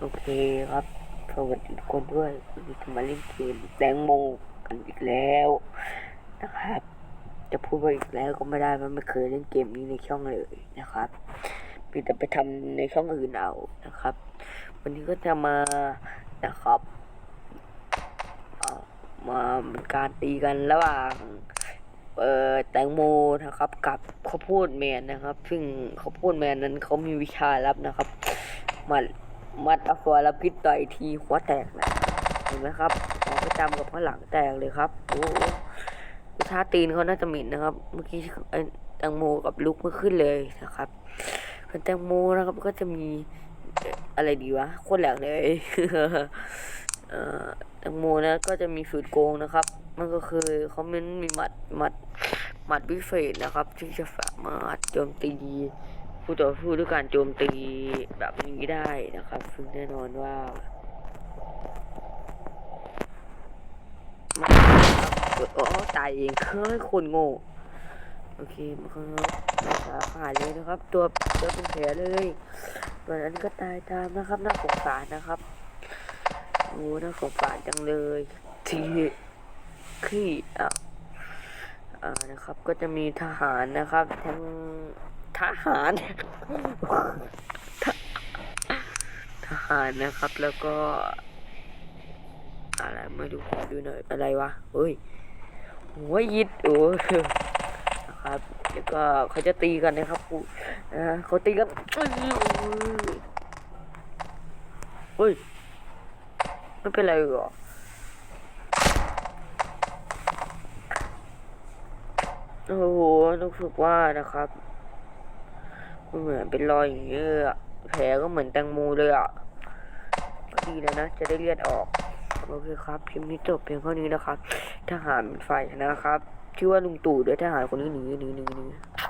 โอเคครับ สวัสดีทุกคนด้วยวันนี้จะมาเล่นเกมแตงโมกันอีกแล้วนะครับ จะพูดว่าอีกแล้วก็ไม่ได้เพราะไม่เคยเล่นเกมนี้ในช่องเลยนะครับมีแต่ไปทำในช่องอื่นเอานะครับ วันนี้ก็จะมานะครับมาเป็นการตีกันระหว่างเอ่อแตงโมนะครับ กับข้าวโพดแมนนะครับ ซึ่งข้าวโพดแมนนั้นเขามีวิชาลับนะครับมา มัดอาฟัวแล้วพิษต่อยทีหัวแตกนะเห็นไหมครับหมอประจำกับข้างหลังแตกเลยครับโอ้โหวิชาตีนเขาน่าจะหมิ่นนะครับ เมื่อกี้แตงโมกับลุกไม่ขึ้นเลยนะครับส่วนแตงโมนะครับก็จะมีอะไรดีวะโคตรแหลกเลยเอ่อแตงโมนะก็จะมีสูตรโกงนะครับ มันก็คือเขาเมันมีหมัดหมัดหมัดวิเศษนะครับที่จะสามารถโจมตี ผู้ต่อสู้ด้วยการโจมตีแบบนี้ได้นะครับ ซึ่งแน่นอนว่าโอ้ตายเองเฮ้ยคนโง่โอเคมาครับขาขาดเลยนะครับ ตัวตัวเป็นแผลเลยส่วนอันนี้ก็ตายตามนะครับน่าสงสารนะครับโอ้น่าสงสารจังเลยทีขี้อะอ่านะครับก็จะมีทหารนะครับทั้ง ทหาร ทหารนะครับแล้วก็ อะไรม่ดูดูหน่อยอะไรวะเฮ้ยหัวยิดโอ้นะครับแล้วก็เขาจะตีกันนะครับกูอ่าเขาตีกันเฮ้ยไม่เป็นไรหรอโอ้โหรู้สึกว่านะครับ เหมือนเป็นรอยอย่างเงี้ยอะแผลก็เหมือนแตงโมเลยอะก็ดีแล้วนะ จะได้เลือดออกโอเคครับคลิปนี้จบเพียงเท่านี้นะครับ ทหารฝ่ายชนะครับ ชื่อว่าลุงตู่ด้วยทหารคนนี้หนีหนีหนีหนี